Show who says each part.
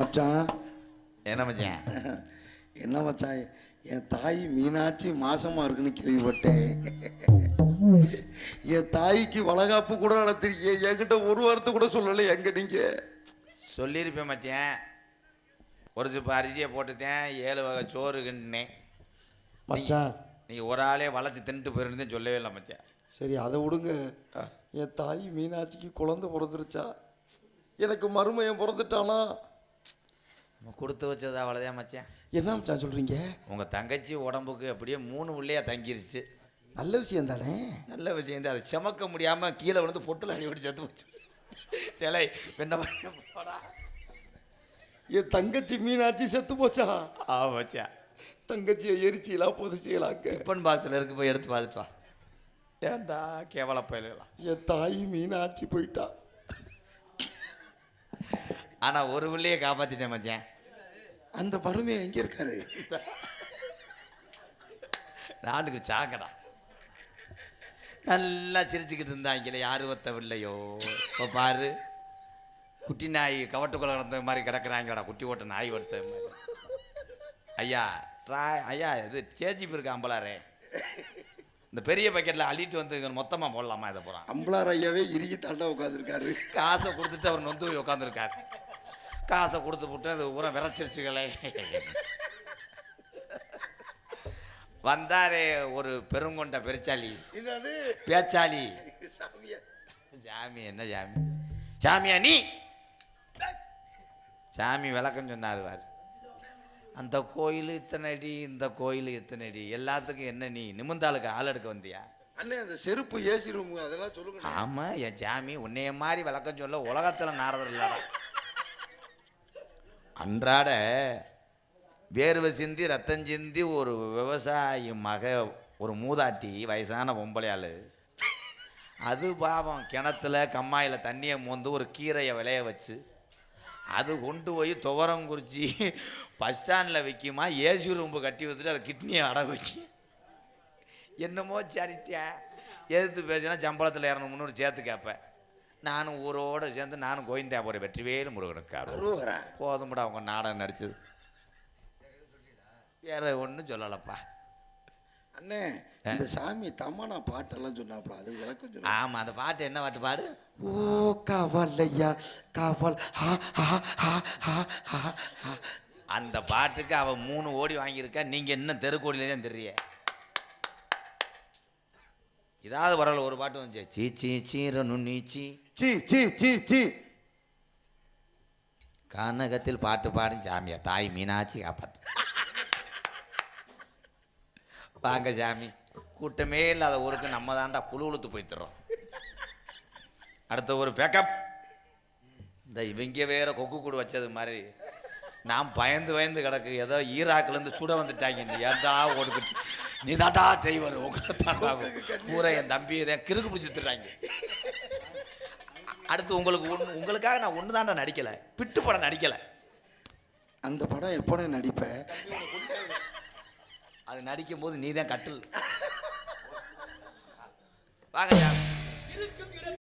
Speaker 1: மச்சான்.
Speaker 2: என்ன மச்சான்?
Speaker 1: என்ன மச்சான் என் தாய் மீனாட்சி மாசமா இருக்குன்னு கேள்விப்பட்டேன். என் தாய்க்கு வளகாப்பு கூட நடத்திருக்கீங்க என்கிட்ட ஒரு வாரத்தை கூட சொல்லலை எங்க நீங்க
Speaker 2: சொல்லியிருப்பேன் மச்சான். ஒரு சிப்ப அரிசியை போட்டுத்தேன் ஏழு வகை சோறு கிண்டினேன்.
Speaker 1: மச்சான்.
Speaker 2: நீங்கள் ஒரு ஆளே வளைச்சி தின்ட்டு போயிருந்தேன் சொல்லவே இல்லை மச்சான்.
Speaker 1: சரி அதை விடுங்க. என் தாய் மீனாட்சிக்கு குழந்தை பிறந்துருச்சா? எனக்கு மருமையன் பிறந்துட்டானா?
Speaker 2: கொடுத்து வச்சது அவ்வளோதான் மச்சான்.
Speaker 1: என்ன மச்சான் சொல்றீங்க?
Speaker 2: உங்கள் தங்கச்சி உடம்புக்கு அப்படியே மூணு உள்ளையா தங்கிருச்சு.
Speaker 1: நல்ல விஷயம் தானே?
Speaker 2: நல்ல விஷயம் தான். அதை செமக்க முடியாமல் கீழே விழுந்து பொட்டில் விட்டு செத்து போச்சு. டேலை என்ன போடா.
Speaker 1: என் தங்கச்சி மீனாட்சி செத்து போச்சா?
Speaker 2: ஆ மச்சான்
Speaker 1: தங்கச்சியை எரிச்சியலா புதைச்சியலாக்க
Speaker 2: டிஃபன் பாக்ஸில் இருக்கு போய் எடுத்து பார்த்துட்டு வா. ஏன்டா கேவல பயிலாம்
Speaker 1: என் தாய் மீனாட்சி போயிட்டா.
Speaker 2: ஆனால் ஒரு உள்ளையே காப்பாற்றிட்டேன் மச்சான்.
Speaker 1: அந்த மருமையை எங்க இருக்காரு?
Speaker 2: நாட்டுக்கு சாக்கடா. நல்லா சிரிச்சுக்கிட்டு இருந்தாங்களே யாரு ஒத்தவில்லையோ இப்போ பாரு குட்டி நாய் கவட்டுக்குள்ள கிடந்த மாதிரி கிடக்குறாங்கடா குட்டி ஓட்ட நாய் ஒருத்த. மாதிரி ஐயா ட்ரா ஐயா இது சேஜிப்பு இருக்கு அம்பலாரே. இந்த பெரிய பக்கெட்டில் அள்ளிட்டு வந்து இங்க மொத்தமா போடலாமா இதை போகிறான்
Speaker 1: அம்பலார் ஐயாவே இறுகி தாண்டா உட்காந்துருக்காரு
Speaker 2: காசை கொடுத்துட்டு அவர் நொந்து போய் உட்காந்துருக்காரு காசை கொடுத்து விட்டு அது ஊரை விரைச்சிருச்சுகளே வந்தாரே ஒரு பெருங்கொண்ட பெருச்சாலி.
Speaker 1: என்னது?
Speaker 2: பேச்சாலி.
Speaker 1: சாமியா?
Speaker 2: சாமி என்ன சாமி? சாமியா நீ? சாமி விளக்கம் சொன்னார் அந்த கோயில் இத்தனை அடி இந்த கோயில் இத்தனை அடி எல்லாத்துக்கும் என்ன நீ? நிமிந்தாளுக்கு ஆள் எடுக்க வந்தியா?
Speaker 1: அண்ணே அந்த செருப்பு ஏசி ரூம் அதெல்லாம் சொல்லுங்க
Speaker 2: ஆமா என் சாமி உன்னைய மாதிரி விளக்கம் சொல்ல உலகத்துல நாரதர் இல்லடா. அன்றாட வேர்வை சிந்தி ரத்தம் சிந்தி ஒரு விவசாயி மக ஒரு மூதாட்டி வயசான பொம்பளையாள். அது பாவம் கிணத்துல கம்மாயில் தண்ணியை மோந்து ஒரு கீரையை விளைய வச்சு அது கொண்டு போய் துவரம் குறிச்சி பஸ் ஸ்டாண்டில் விற்குமா ஏசி ரூம்பு கட்டி வச்சுட்டு அதை கிட்னியை அட வச்சு. என்னமோ சரித்தியா? எதிர்த்து பேசினா சம்பளத்தில் இரநூறு முந்நூறு சேர்த்து கேட்பேன். நானும் ஊரோடு சேர்ந்து நானும் கோவிந்தா போகிறேன் வெற்றிவேலு முருகனுக்காக
Speaker 1: அருவரா
Speaker 2: போதும்டா அவங்க நாடகம் நடிச்சது வேற ஒன்றும் சொல்லலப்பா.
Speaker 1: அண்ணே இந்த சாமி தமனா பாட்டெல்லாம் சொன்னாப்ல அது விளக்கம் சொல்லுங்க
Speaker 2: ஆமாம் அந்த பாட்டு என்ன பாட்டு பாடு?
Speaker 1: ஓ காவல் ஐயா காவல்
Speaker 2: அந்த பாட்டுக்கு அவன் மூணு ஓடி வாங்கியிருக்கா நீங்கள் இன்னும் தெருக்கோடியில தான் தெரிய ஏதாவது வரல ஒரு பாட்டு வந்துச்சு. சீ சீ சீரனு நீச்சி
Speaker 1: சி. சி சி சி
Speaker 2: கனகத்தில் பாட்டு பாடும் சாமியா? தாய் மீனாட்சி காப்பாத்து. வாங்க சாமி. கூட்டமே இல்லாத ஊருக்கு நம்ம தாண்டா குழு உளுத்து போய்த்துறோம் அடுத்த ஒரு பேக்கப் இந்த இவங்க வேற கொக்கு கூடு வச்சது மாதிரி. நான் பயந்து பயந்து கிடக்கு. ஏதோ ஈராக்குலேருந்து சுட வந்துட்டாங்க. நீ ஏன்டா ஓடுக்கிட்டு நீ தாண்டா டிரைவர் உங்களை தாண்டா ஊரை என் தம்பி இதை கிறுக்கு பிடிச்சிட்டுறாங்க அடுத்து உங்களுக்கு ஒன்று உங்களுக்காக நான் ஒன்று தாண்டா நடிக்கலை. பிட்டு படம் நடிக்கலை.
Speaker 1: அந்த படம் எப்போ நடிப்பேன்
Speaker 2: அது நடிக்கும் போது நீ தான் கட்டில். வாங்க